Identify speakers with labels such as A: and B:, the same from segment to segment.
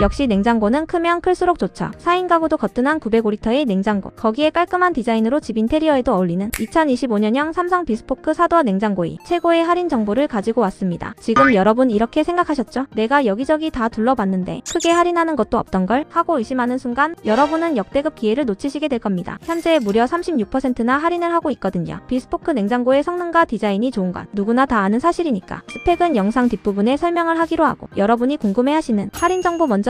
A: 역시 냉장고는 크면 클수록 좋죠. 4인 가구도 거뜬한 905리터의 냉장고. 거기에 깔끔한 디자인으로 집 인테리어에도 어울리는 2025년형 삼성 비스포크 사도어 냉장고이 최고의 할인 정보를 가지고 왔습니다. 지금 여러분 이렇게 생각하셨죠? 내가 여기저기 다 둘러봤는데 크게 할인하는 것도 없던 걸 하고 의심하는 순간 여러분은 역대급 기회를 놓치시게 될 겁니다. 현재 무려 36%나 할인을 하고 있거든요. 비스포크 냉장고의 성능과 디자인이 좋은 건 누구나 다 아는 사실이니까 스펙은 영상 뒷부분에 설명을 하기로 하고 여러분이 궁금해하시는 할인 정보 먼저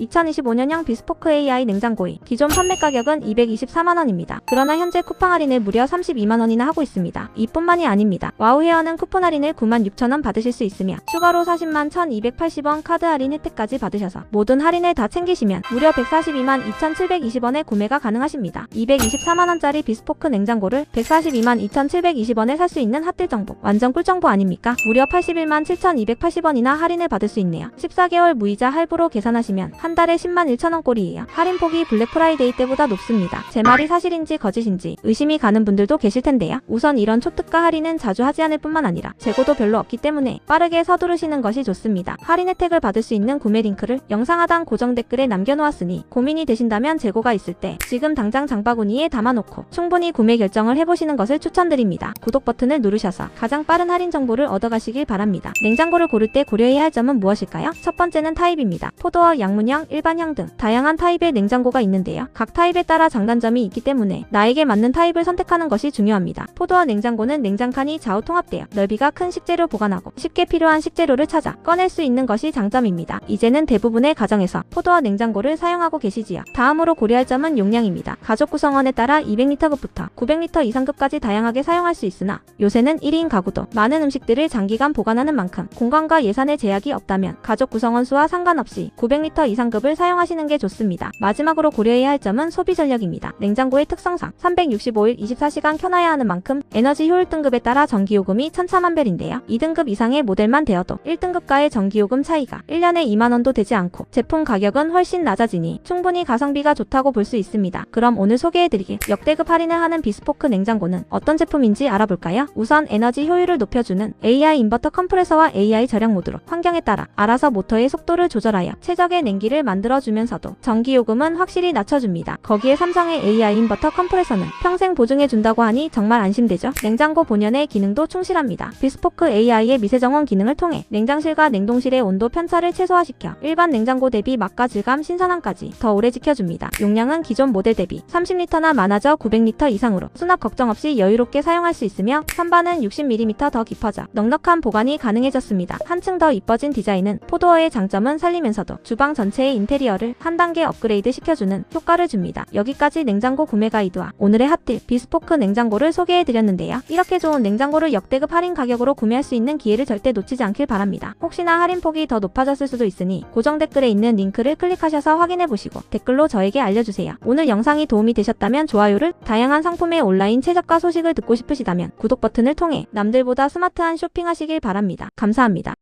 A: 2025년형 비스포크 AI 냉장고이 기존 판매 가격은 224만원입니다. 그러나 현재 쿠팡 할인을 무려 32만원이나 하고 있습니다. 이뿐만이 아닙니다. 와우 헤어는 쿠폰 할인을 96,000원 받으실 수 있으며 추가로 40만 1280원 카드 할인 혜택까지 받으셔서 모든 할인을 다 챙기시면 무려 142만 2720원에 구매가 가능하십니다. 224만원짜리 비스포크 냉장고를 142만 2720원에 살 수 있는 핫딜 정보 완전 꿀 정보 아닙니까? 무려 81만 7280원이나 할인을 받을 수 있네요. 14개월 무이자 할부로 계산하시면 한 달에 10만 1천원 꼴이에요. 할인폭이 블랙 프라이데이 때보다 높습니다. 제 말이 사실인지 거짓인지 의심이 가는 분들도 계실 텐데요. 우선 이런 초특가 할인은 자주 하지 않을 뿐만 아니라 재고도 별로 없기 때문에 빠르게 서두르시는 것이 좋습니다. 할인 혜택을 받을 수 있는 구매 링크를 영상 하단 고정 댓글에 남겨놓았으니 고민이 되신다면 재고가 있을 때 지금 당장 장바구니에 담아놓고 충분히 구매 결정을 해보시는 것을 추천드립니다. 구독 버튼을 누르셔서 가장 빠른 할인 정보를 얻어가시길 바랍니다. 냉장고를 고를 때 고려해야 할 점은 무엇일까요? 첫 번째는 타입입니다. 포도와 양문형, 일반형 등 다양한 타입의 냉장고가 있는데요. 각 타입에 따라 장단점이 있기 때문에 나에게 맞는 타입을 선택하는 것이 중요합니다. 포도와 냉장고는 냉장칸이 좌우 통합되어 넓이가 큰 식재료 보관하고 쉽게 필요한 식재료를 찾아 꺼낼 수 있는 것이 장점입니다. 이제는 대부분의 가정에서 포도와 냉장고를 사용하고 계시지요. 다음으로 고려할 점은 용량입니다. 가족 구성원에 따라 200리터급부터 900리터 이상급까지 다양하게 사용할 수 있으나 요새는 1인 가구도 많은 음식들을 장기간 보관하는 만큼 공간과 예산의 제약이 없다면 가족 구성원 수와 상관없이 900리터 이상급을 사용하시는 게 좋습니다. 마지막으로 고려해야 할 점은 소비 전력입니다. 냉장고의 특성상 365일 24시간 켜놔야 하는 만큼 에너지 효율 등급에 따라 전기요금이 천차만별인데요. 2등급 이상의 모델만 되어도 1등급과의 전기요금 차이가 1년에 2만원도 되지 않고 제품 가격은 훨씬 낮아지니 충분히 가성비가 좋다고 볼 수 있습니다. 그럼 오늘 소개해드리길 역대급 할인을 하는 비스포크 냉장고는 어떤 제품인지 알아볼까요? 우선 에너지 효율을 높여주는 AI 인버터 컴프레서와 AI 절약 모드로 환경에 따라 알아서 모터의 속도를 조절하여 최적의 냉기를 만들어주면서도 전기요금은 확실히 낮춰줍니다. 거기에 삼성의 AI 인버터 컴프레서는 평생 보증해준다고 하니 정말 안심되죠? 냉장고 본연의 기능도 충실합니다. 비스포크 AI의 미세정원 기능을 통해 냉장실과 냉동실의 온도 편차를 최소화시켜 일반 냉장고 대비 맛과 질감, 신선함까지 더 오래 지켜줍니다. 용량은 기존 모델 대비 30리터나 많아져 900리터 이상으로 수납 걱정 없이 여유롭게 사용할 수 있으며 선반은 60mm 더 깊어져 넉넉한 보관이 가능해졌습니다. 한층 더 이뻐진 디자인은 포도어의 장점은 살리면서도 주방 전체의 인테리어를 한 단계 업그레이드 시켜주는 효과를 줍니다. 여기까지 냉장고 구매 가이드와 오늘의 핫딜 비스포크 냉장고를 소개해드렸는데요. 이렇게 좋은 냉장고를 역대급 할인 가격으로 구매할 수 있는 기회를 절대 놓치지 않길 바랍니다. 혹시나 할인폭이 더 높아졌을 수도 있으니 고정 댓글에 있는 링크를 클릭하셔서 확인해보시고 댓글로 저에게 알려주세요. 오늘 영상이 도움이 되셨다면 좋아요를 다양한 상품의 온라인 최저가 소식을 듣고 싶으시다면 구독 버튼을 통해 남들보다 스마트한 쇼핑하시길 바랍니다. 감사합니다.